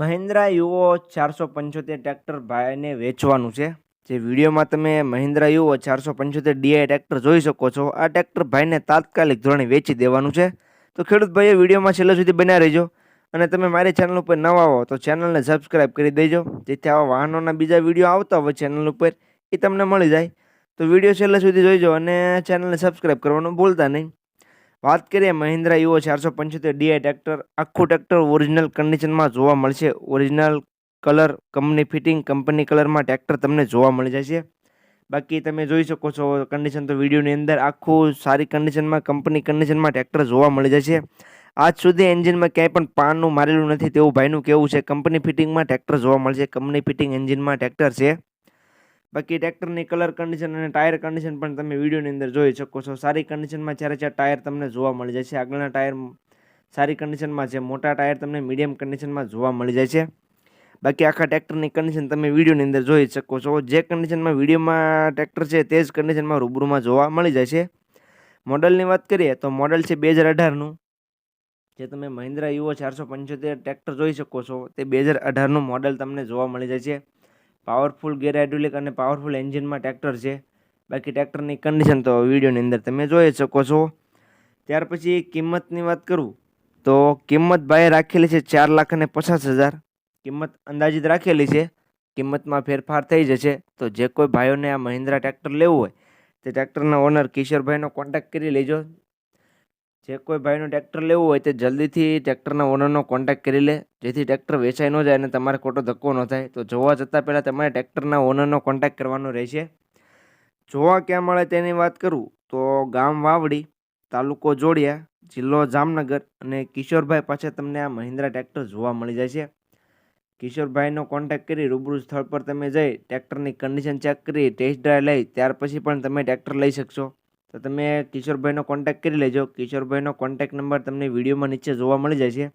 મહિન્દ્રા યુવો ચારસો પંચોતેર ટ્રેક્ટર ભાઈને વેચવાનું છે. જે વિડીયોમાં તમે મહિન્દ્રા યુવો ચારસો પંચોતેર ડીઆઈ ટ્રેક્ટર જોઈ શકો છો. આ ટ્રેક્ટર ભાઈને તાત્કાલિક ધોરણે વેચી દેવાનું છે. તો ખેડૂત ભાઈઓ, વિડીયોમાં છેલ્લે સુધી બન્યા રહેજો. અને તમે મારી ચેનલ ઉપર નવા હો, તો ચેનલને સબસ્ક્રાઈબ કરી દેજો. જેથી આવા વાહનોના બીજા વીડિયો આવતા હોય ચેનલ ઉપર, એ તમને મળી જાય. તો વીડિયો છેલ્લે સુધી જોઈજો અને ચેનલને સબસ્ક્રાઈબ કરવાનું ભૂલતા નહીં. વાત કરીએ મહિન્દ્રા યુઓ ચારસો પંચોતેર ડીઆઈ ટ્રેક્ટર, આખું ટ્રેક્ટર ઓરિજિનલ કન્ડિશનમાં જોવા મળશે. Original colour company fitting company કલરમાં ટ્રેક્ટર તમને જોવા મળી જશે. બાકી તમે જોઈ શકો છો કન્ડિશન તો વિડીયોની અંદર આખું સારી કન્ડિશનમાં કંપની કન્ડિશનમાં ટ્રેક્ટર જોવા મળી જશે. આજ સુધી એન્જિનમાં ક્યાંય પણ પાનનું મારેલું નથી તેવું ભાઈનું કેવું છે. કંપની ફિટિંગમાં ટ્રેક્ટર જોવા મળશે. કંપની ફિટિંગ એન્જિનમાં ટ્રેક્ટર છે. બાકી ટ્રેક્ટરની કલર કન્ડિશન અને ટાયર કન્ડિશન પણ તમે વિડીયોની અંદર જોઈ શકો છો. સારી કન્ડિશનમાં ચારે ચાર ટાયર તમને જોવા મળી જાય છે, આગળના ટાયર સારી કન્ડિશનમાં છે મોટા ટાયર તમને મીડિયમ કન્ડિશનમાં જોવા મળી જાય છે. બાકી આખા ટ્રેક્ટરની કન્ડિશન તમે વિડીયોની અંદર જોઈ શકો છો. જે કન્ડિશનમાં વિડીયોમાં ટ્રેક્ટર છે તે જ કન્ડિશનમાં રૂબરૂમાં જોવા મળી જાય છે. મોડલની વાત કરીએ તો મોડલ છે બે હજાર અઢારનું. જે તમે મહિન્દ્રા યુઓ ચારસો પંચોતેર ટ્રેક્ટર જોઈ શકો છો, તે બે હજાર અઢારનું મોડલ તમને જોવા મળી જાય છે. પાવરફુલ ગેર હાઇડ્રોલિક અને પાવરફુલ એન્જિનમાં ટ્રેક્ટર છે. બાકી ટ્રેક્ટરની કન્ડિશન તો વિડીયોની અંદર તમે જોઈ શકો છો. ત્યાર પછી કિંમતની વાત કરું, તો કિંમત ભાઈએ રાખેલી છે ચાર લાખ અને પચાસ હજાર. કિંમત અંદાજિત રાખેલી છે. કિંમતમાં ફેરફાર થઈ જશે. તો જે કોઈ ભાઈઓને આ મહિન્દ્રા ટ્રેક્ટર લેવું હોય, તે ટ્રેક્ટરના ઓનર કિશોરભાઈનો કોન્ટેક્ટ કરી લેજો. જે કોઈ ભાઈનું ટ્રેક્ટર લેવું હોય તે જલ્દીથી ટ્રેક્ટરના ઓનરનો કોન્ટેક્ટ કરી લે. જેથી ટ્રેક્ટર વેચાઈ ન જાય અને તમારે ખોટો ધક્કો ન થાય. તો જોવા જતાં પહેલાં તમારે ટ્રેક્ટરના ઓનરનો કોન્ટેક્ટ કરવાનો રહેશે. જોવા ક્યાં મળે તેની વાત કરું તો ગામ વાવડી, તાલુકો જોડિયા, જિલ્લો જામનગર અને કિશોરભાઈ પાસે તમને આ મહિન્દ્રા ટ્રેક્ટર જોવા મળી જાય છે. કિશોરભાઈનો કોન્ટેક્ટ કરી રૂબરૂ સ્થળ પર તમે જઈ ટ્રેક્ટરની કન્ડિશન ચેક કરી ટેસ્ટ ડ્રાઈવ લઈ, ત્યાર પછી પણ તમે ટ્રેક્ટર લઈ શકશો. તો તમે કિશોરભાઈનો કોન્ટેક્ટ કરી લેજો. કિશોરભાઈનો કોન્ટેક્ટ નંબર તમને વિડીયોમાં નીચે જોવા મળી છે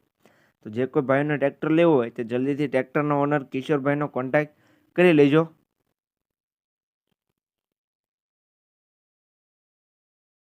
તો જે કોઈ ભાઈનો ટ્રેક્ટર લેવો હોય, તે જલ્દીથી ટ્રેક્ટરનો ઓનર કિશોરભાઈનો કોન્ટેક્ટ કરી લેજો.